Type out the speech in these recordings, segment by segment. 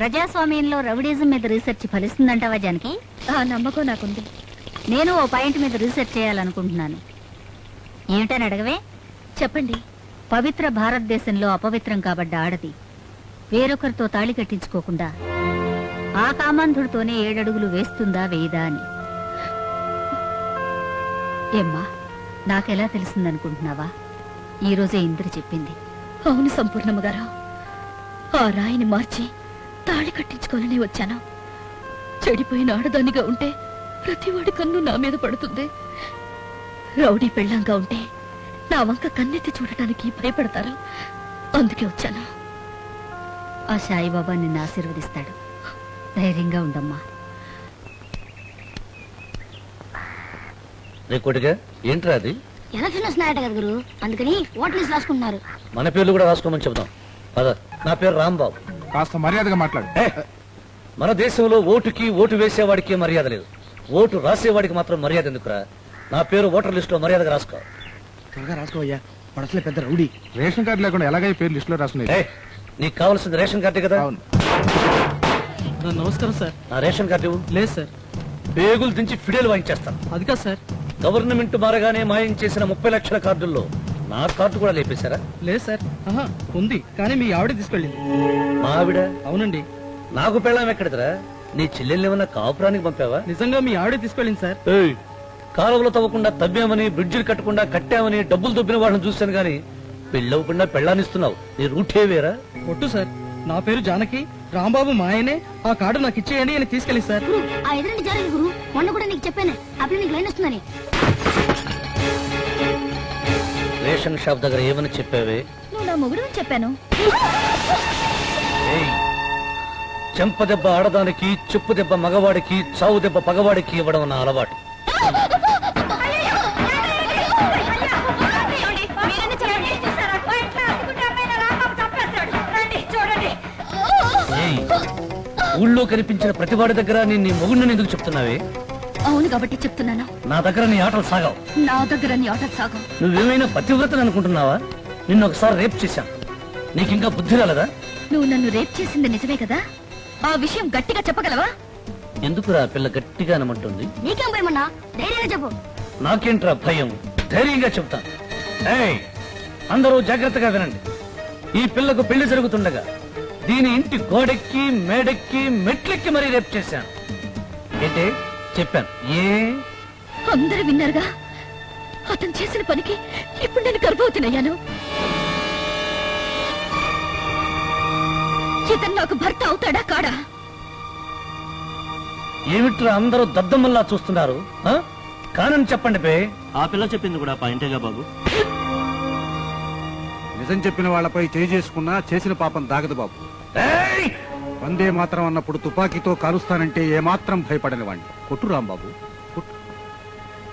ప్రజాస్వామ్యంలో రౌడీజం మీద రీసెర్చ్ ఫలిస్తుందంటావా జానకి? ఆ నమ్మకం నాకుంది. నేను ఓ పాయింట్ మీద రీసెర్చ్ చేయాలనుకుంటున్నాను. ఏమిటని అడగవే? చెప్పండి. పవిత్ర భారతదేశంలో అపవిత్రం కాబడ్డ ఆడది. వేరొకరితో తాళి కట్టించుకోకుండా ఆ కామాంధుడితోనే ఏడడుగులు వేస్తుందా వేయదా అని. ఏమ్మా నాకెలా తెలిసిందనుకుంటున్నావా? ఈ రోజే ఇంద్ర చెప్పింది. అవును సంపూర్ణమ్మ గారు. ఆ రాయిని మార్చి తాళి కట్టించుకోవాలని వచ్చాను. చెడిపోయిన ఆడదానిగా ఉంటే ప్రతివాడి కన్ను నా మీద పడుతుంది. రౌడీ పెళ్ళంగా ఉంటే నా వంక కన్నెత్తి చూడటానికి భయపడతారు. అందుకే వచ్చాను. ఆ సాయిబాబా నిన్ను ఆశీర్వదిస్తాడు. ధైర్యంగా ఉండమ్మా. రే కొడుగా ఏంట్రా అది? ఎలక్షన్ వస్తున్నాయట కదా గురు? అందుకని లిస్ట్ రాసుకుంటున్నారు. మన పేర్లు కూడా రాసుకోమని చెబుదాం. పద నా పేరు రాంబాబు. కాస్త మర్యాదగా మాట్లాడు. ఏ, మన దేశంలో ఓటుకి ఓటు వేసేవాడికి మర్యాద లేదు. ఓటు రాసేవాడికి మాత్రం మర్యాద ఎందుకురా? నా పేరు ఓటర్ లిస్ట్లో మర్యాదగా రాసుకో. త్వరగా రాసుకోవయ్యా పడసలే పెద్ద రౌడీ. రేషన్ కార్డు లేకుండా ఎలాగై పేరు లిస్ట్లో రాసుకునేది ఏ, నీకు కావాల్సింది రేషన్ కార్డు కదా? అవును. నమస్కారం సార్. నా రేషన్ కార్డు ఇవ్వు. లేదు సార్. పేగులు దించి ఫిడేలు వాయించేస్తాను. అది కాదు సార్. గవర్నమెంట్ మారగానే మాయం చేసిన ముప్పై లక్షల కార్డుల్లో నా కార్డు కూడా లేపేశారా? లేదు సార్. ఆహా ఉంది. కానీ మీ ఆవిడ తీసుకెళ్ళింది. మా ఆవిడ? అవునండి. నాకు పెళ్ళాం ఎక్కడిదిరా? నీ చెల్లెల్ని ఏమన్నా కాపురానికి పంపావా? నిజంగా మీ ఆవిడ తీసుకెళ్ళింది సార్. ఏయ్, కాలువలు తవ్వకుండా తవ్వామని బ్రిడ్జిలు కట్టకుండా కట్టామని డబ్బులు దొబ్బిన వాళ్ళని చూశాను గాని పెళ్ళవకుండా పెళ్ళానిస్తున్నావు నీ రూటే వేరా? కొట్టు సార్. నా పేరు జానకి రాంబాబు మా ఆయనే ఆ కార్డు నాకు ఇచ్చేయండి అని తీసుకెళ్ళి సార్. గురు ఆ ఎదురంటి గురు మొన్న కూడా నీకు చెప్పాను అప్పుడు నీకు లైన్ వస్తుందని. రేషన్ షాప్ దగ్గర ఏమని చెప్పావే? నువ్వు నా మొగుడు అని చెప్పాను. చెంప దెబ్బ ఆడదానికి చెప్పు దెబ్బ మగవాడికి చావు దెబ్బ పగవాడికి ఇవ్వడం నా అలవాటు. ఊళ్ళో కనిపించిన ప్రతివాడి దగ్గర నేను నీ మొగుడిని ఎందుకు చెప్తున్నావే? అవును కాబట్టి చెప్తున్నాను? నా దగ్గర నీ ఆటలు సాగావు. నా దగ్గర నీ ఆట సాగం నువ్వేమైనా పతివ్రతని అనుకుంటున్నావా? నిన్ను ఒకసారి రేప్ చేశాను నీకింకా బుద్ధి రాలేదా? నువ్వు నన్ను రేప్ చేసింది నిజమే కదా? ఆ విషయం గట్టిగా చెప్పగలవా? ఎందుకురా పిల్ల గట్టిగా అనమంటుంది? నీకేం భయమన్నా? ధైర్యంగా చెప్పు. నాకేంట్రా భయం? ధైర్యంగా చెప్తాను ఏయ్, అందరూ జాగ్రత్తగా వినండి. ఈ పిల్లకు పెళ్ళి జరుగుతుండగా దీని ఇంటి గోడెక్కి మేడెక్కి మెట్లెక్కి మరీ రేపు చేశాను. ఏంటి? చెప్పాను. ఏ? అందరూ విన్నారుగా? అతను చేసిన పనికి ఇప్పుడు నేను గర్భవతినయ్యాను. ఇతను నాకు భర్త అవుతాడా కాడా? ఏమిట్రా అందరూ దద్దమ్మల్లా చూస్తున్నారు? ఆ? కానని చెప్పండి బే ఆ పిల్ల చెప్పింది కూడా పాయింటేగా బాబు? నిజం చెప్పిన వాళ్ళపై చేయి చేసుకున్నా చేసిన పాపం దాగదు బాబు. ఏయ్! వందే మాత్రం అన్నప్పుడు తుపాకీతో కాలుస్తానంటే ఏమాత్రం భయపడని వాణ్ణి. కొట్టు రాంబాబు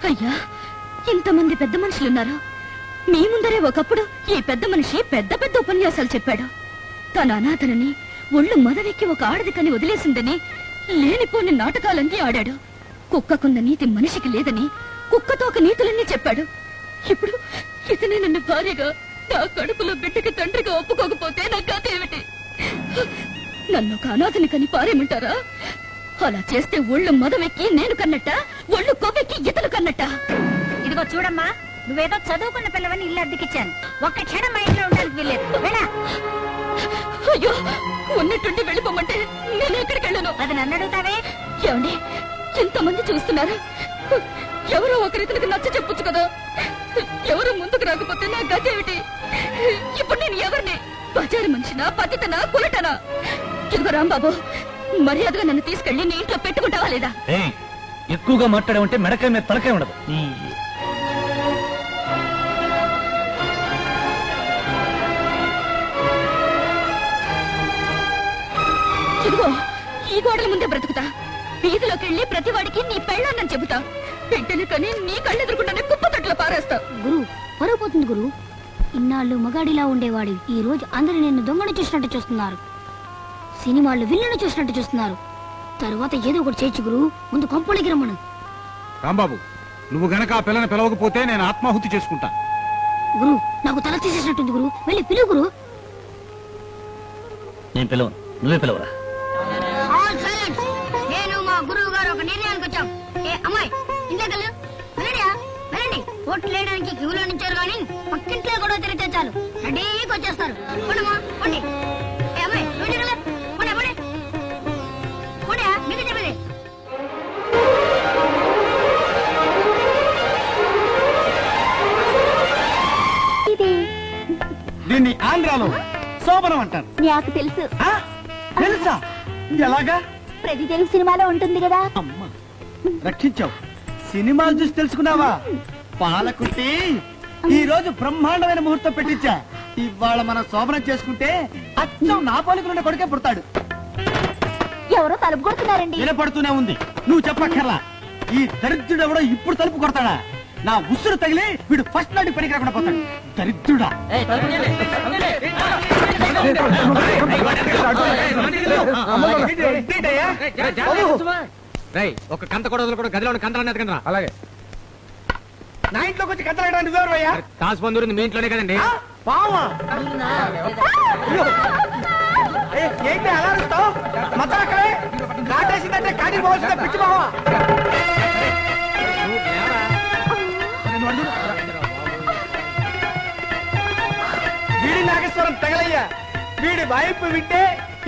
అయ్యా ఇంతమంది పెద్ద మనుషులున్నారు. మీ ముందరే ఒకప్పుడు ఈ పెద్ద మనిషి పెద్ద పెద్ద ఉపన్యాసాలు చెప్పాడు. తన అనాథనని ఒళ్ళు మదవెక్కి ఒక ఆడది కని వదిలేసిందని లేనిపోని నాటకాలన్నీ ఆడాడు. కుక్కకున్న నీతి మనిషికి లేదని కుక్కతో ఒక నీతులన్నీ చెప్పాడు. ఇప్పుడు ఇతనే నన్ను భార్యగా నా కడుపులో బిడ్డకి తండ్రిగా ఒప్పుకోకపోతే నా కథ ఏమిటి? నన్ను ఒక అనాథని కని పారేమంటారా? అలా చేస్తే ఒళ్ళు మదవెక్కి నేను కన్నట్ట? ఒళ్ళు కొవ్వెక్కి ఇతలు కన్నట్ట? ఇదిగో చూడమ్మా నువ్వేదో చదువుకున్న పిల్లవని ఇల్లు అద్దెకిచ్చాను. ఒక్క క్షణం మా ఇంట్లో ఉండడానికి వీల్లేదు. వెళ్ళా. అయ్యో ఉన్నట్టుండి వెళ్ళిపోమంటే నేను ఎక్కడికి వెళ్ళను? అది నన్ను అడుగుతావే? ఏమండి ఎంతమంది చూస్తున్నారు? ఎవరో ఒకరితనికి నచ్చ చెప్పొచ్చు కదా? ఎవరు ముందుకు రాకపోతే నా గతి ఏమిటి? ఇప్పుడు నేను ఎవరిని? బజారు మనిషినా పతితనా కులటనా? ఇదిగో రాంబాబు మర్యాదగా నన్ను తీసుకెళ్ళి నీ ఇంట్లో పెట్టుకుంటావా లేదా? ఎక్కువగా మాట్లాడామంటే మెడకాయ మీద తలకాయ ఉండదు. ఇదిగో ఈ గోడల ముందే బ్రతుకుతా. వీధిలోకి వెళ్ళి ప్రతి వాడికి నీ పెళ్ళాన్నని చెబుతా. బిడ్డని కని నీ కళ్ళెదురుకుండానే కుప్ప తొట్లో పారేస్తా. గురు పరువు పోతుంది గురు. ఇన్నాళ్ళు మగాడిలా ఉండేవాడు. ఈ రోజు అందరూ నిన్ను దొంగను చూసినట్టు చూస్తున్నారు. సినిమాలు విల్లును చూసినట్టు చూస్తున్నారు. తర్వాత ఏదో ఒకటి చేయొచ్చు గురు. ముందు కొంపలకి రమ్మను. రాంబాబు నువ్వు గనక ఆ పిల్లని పిలవకపోతే నేను ఆత్మాహుతి చేసుకుంటా. గురు నాకు తల తీసేసినట్టుంది గురు. వెళ్ళి పిలువు గురు. నేను పిలవను. నువ్వే పిలవరా? మా గురువు గారు ఒక అమ్మాయి ఓట్లు వేయడానికి క్యూలో నుంచారు కానీ పక్కింట్లో గొడవ తిరిగితే చాలు. రెడీకి వచ్చేస్తారు. పండి శోభనం అంటారు. నాకు తెలుసు. ఆ? తెలుసా? ఎలాగా? ప్రతి తెలుగు సినిమాలో ఉంటుంది కదా. అమ్మ రక్షించావు. సినిమాలు చూసి తెలుసుకున్నావా? పాలకుట్టి ఈ రోజు బ్రహ్మాండమైన ముహూర్తం పెట్టించా. ఇవాళ మనం శోభనం చేసుకుంటే అచ్చం నా పాలకులున్న కొడుకే పుడతాడు. ఎవరో తలుపు కొడుతున్నారండి. వినపడుతూనే ఉంది. నువ్వు చెప్పక్కర్లా. ఈ దరిద్రుడు ఎవడో ఇప్పుడు తలుపు కొడతాడా? నా ఉసురు తగిలి వీడు ఫస్ట్ నాటి పనికి రాకుండా పోతాడు. దరిద్రుడా. ఒక కంత కూడా కూడా గదిలో ఉన్న కంతలు అనేది కదా అలాగే. నా ఇంట్లోకి వచ్చి కథలాడడానికి నువ్వెవరయ్యా? తాసు బంధువులు మీ ఇంట్లోనే కదండి. పావా. ఏంటి అలా అరుస్తావు? మచ్చలు అక్కడే? కాటేసిందంటే కాటి పోవాల్సిందే పిచ్చి బావా వీడి నాగేశ్వరం తగలయ్యా. వీడి వైపు వింటే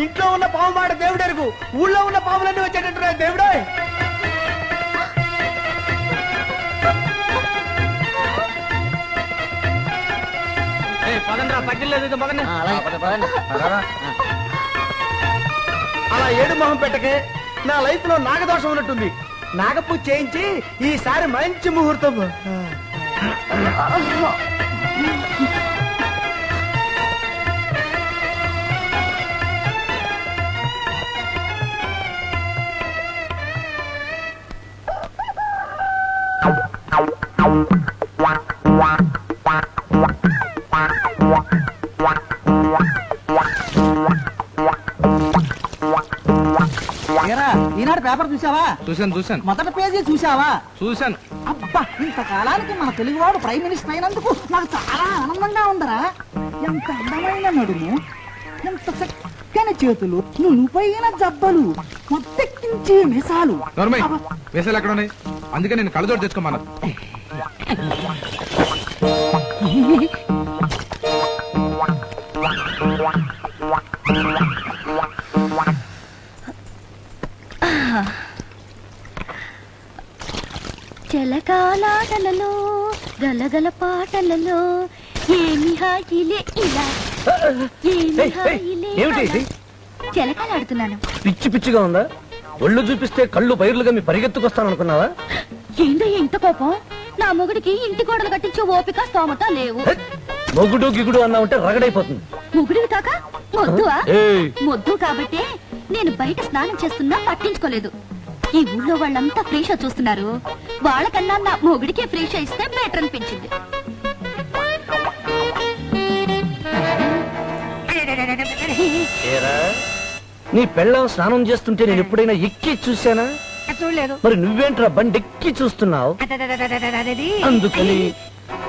ఇంట్లో ఉన్న పాము మాట దేవుడెరుగు ఊళ్ళో ఉన్న పాములన్నీ వచ్చేటట్టున్నాయి దేవుడే. అలా ఏడు మొహం పెట్టకే నా లైఫ్లో నాగదోషం ఉన్నట్టుంది. నాగపూ చేయించి ఈసారి మంచి ముహూర్తం. చూశాను చూశాను. మొదటి పేజీ చూసావా చూశాను. అబ్బా ఇంతకాలానికి మన తెలుగువాడు ప్రైమ్ మినిస్టర్ అయినందుకు నాకు చాలా ఆనందంగా ఉందరా. ఎంత అందమైన నడుము ఎంత చక్కని చేతులు నునుపైన జబ్బలు మొత్తెక్కించే మిసాలు. నోర్మై వేసాలు ఎక్కడ ఉన్నాయి అందుకే నేను కళ్ళజోడు తెచ్చుకోమన్నా జలకాలాటలలో గలగల పాటలలో ఏమి హాయిలే ఇలా ఏమి హాయిలే ఏమిటి ఇది? అలా. జలకాలాడుతున్నాను పిచ్చి పిచ్చిగా ఉందా? ఒళ్ళు చూపిస్తే కళ్ళు బైర్లుగా మీ పరిగెత్తుకొస్తాననుకున్నావా? ఏందయ్య ఇంత కోపం? నా మొగుడికి ఇంటి గోడలు కట్టించే ఓపిక స్తోమత లేవు. హె! మొగుడు గిగుడు అన్నావంటే రగడైపోతుంది. మొగుడివి కాక? మొద్దువా? ఏయ్. మొద్దు కాబట్టి నేను బయట స్నానం చేస్తున్నా పట్టించుకోలేదు. ఈ ఊళ్ళో వాళ్ళంతా ఫ్రీ షో చూస్తున్నారు. వాళ్ళకన్నా నా మొగుడికే ఫ్రీ షో ఇస్తే బెటర్ అనిపించింది. ఏరా? నీ పెళ్ళం స్నానం చేస్తుంటే నేను ఎప్పుడైనా ఎక్కి చూశానా? చూడలేదు. మరి నువ్వేంట్రా బండెక్కి చూస్తున్నావు? అందుకని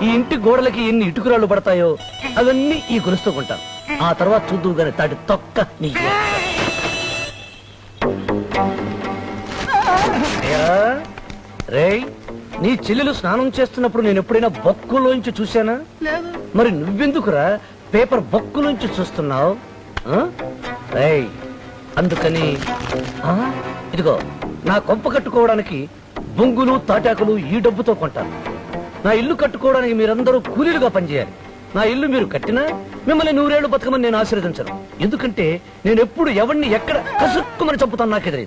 ఈ ఇంటి గోడలకి ఎన్ని ఇటుకురాళ్ళు పడతాయో అవన్నీ ఈ గొలుస్తూ కొంటాను. ఆ తర్వాత చూద్దు గాని తాటి తొక్క నీ ఏరా? రేయ్ నీ చెల్లెలు స్నానం చేస్తున్నప్పుడు నేను ఎప్పుడైనా బొక్కులోంచి చూశానా? మరి నువ్వెందుకురా పేపర్ బొక్కులోంచి చూస్తున్నావు? రేయ్ అందుకని ఆ, ఇదిగో నా కొంప కట్టుకోవడానికి బొంగులు తాటాకులు ఈ డబ్బుతో కొంటాను. నా ఇల్లు కట్టుకోవడానికి మీరందరూ కూలీలుగా పనిచేయాలి. నా ఇల్లు మీరు కట్టినా మిమ్మల్ని నూరేళ్ళు బతకమని నేను ఆశీర్వదించను. ఎందుకంటే నేను ఎప్పుడు ఎవరిని ఎక్కడ కసుక్కుమని చంపుతాను నాకు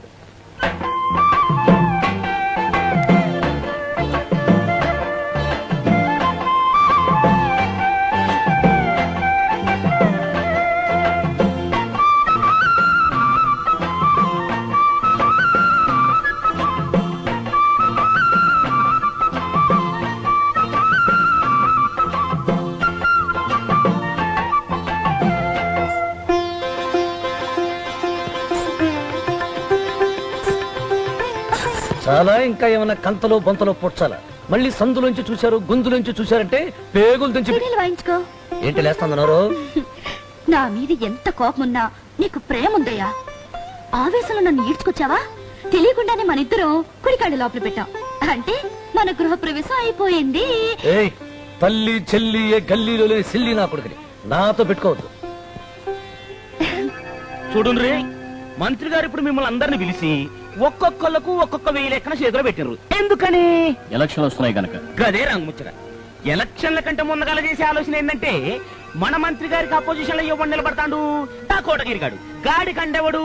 చాలా ఇంకా ఏమైనా కంతలో బొంతలో పొడ్చాలా? మళ్ళీ సందులోంచి చూశారు గొంతులోంచి చూశారంటే పేగులు వాయించుకో. ఏంటి లేస్తున్నారు నా మీద ఎంత కోపం ఉన్నా నీకు ప్రేమ ఉందయ్యా ఆవేశంలో నన్ను ఈడ్చుకొచ్చావా? తెలియకుండానే మన ఇద్దరం కుడికాళ్ళు లోపల పెట్టాం. అంటే మన గృహప్రవేశం అయిపోయింది. ఏయ్ తల్లి చెల్లి ఏ గల్లీలో లేని సిల్లి నా కొడుకుని. నాతో పెట్టుకోవద్దు. చూడుండ్రి మంత్రి గారు ఇప్పుడు మిమ్మల్ని అందరిని పిలిచి ఒక్కొక్కళ్ళకు ఒక్కొక్క వెయ్యి లెక్కన చేతిలో పెట్టినారు ఎందుకని? ఎలక్షన్ వస్తున్నాయి కనుక గదే రంగుముచ్చట ఎలక్షన్ల కంటే ముందుగాల చేసే ఆలోచన ఏంటంటే మన మంత్రి గారికి అపోజిషన్లో ఇవ్వండి నిలబడతాడు? ఆ కోటగిరి గాడు. గాడి కండెవడు?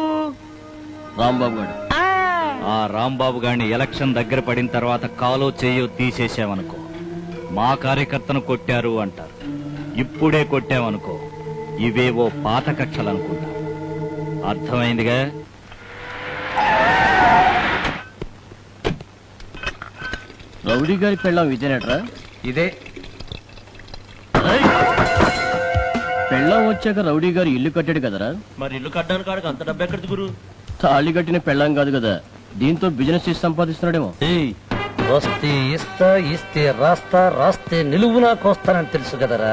రాంబాబు గారు ఆ, ఆ రాంబాబు గారిని ఎలక్షన్ దగ్గర పడిన తర్వాత కాలో చేయో తీసేసామనుకో మా కార్యకర్తను కొట్టారు అంటారు. ఇప్పుడే కొట్టామనుకో ఇవేవో పాత కక్షలు అనుకుంటా. అర్థమైందిగా? రౌడీ గారి పెళ్ళాం విజయనట్రా ఇదే. పెళ్ళాం వచ్చాక రౌడీ గారు ఇల్లు కట్టాడు కదరా? మరి ఇల్లు కట్టడానికి అంత డబ్బు ఎక్కడిది గురు? తాళి కట్టిన పెళ్ళాం కాదు కదా దీంతో బిజినెస్ చేసి సంపాదిస్తున్నాడేమో. వస్తే ఇస్తా ఇస్తే రాస్తా రాస్తే నిలువునా కోస్తానని తెలుసు కదరా?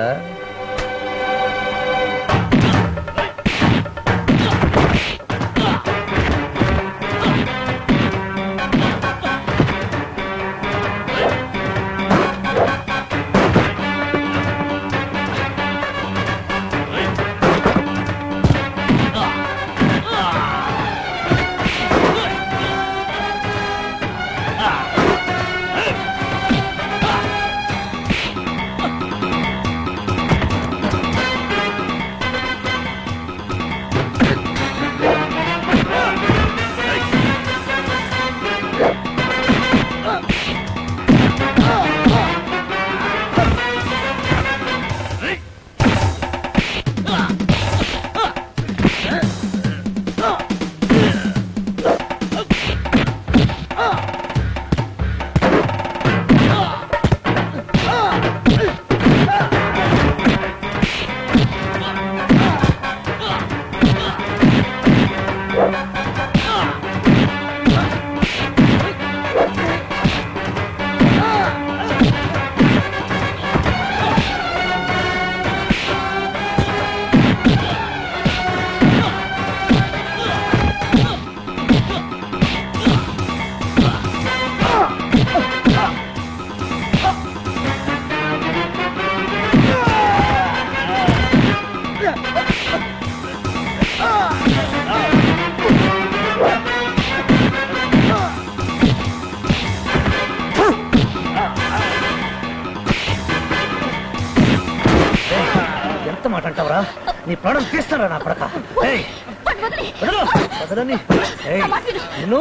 నీ ప్రాణం తీస్తారా నా పడక వదలని. నిన్ను.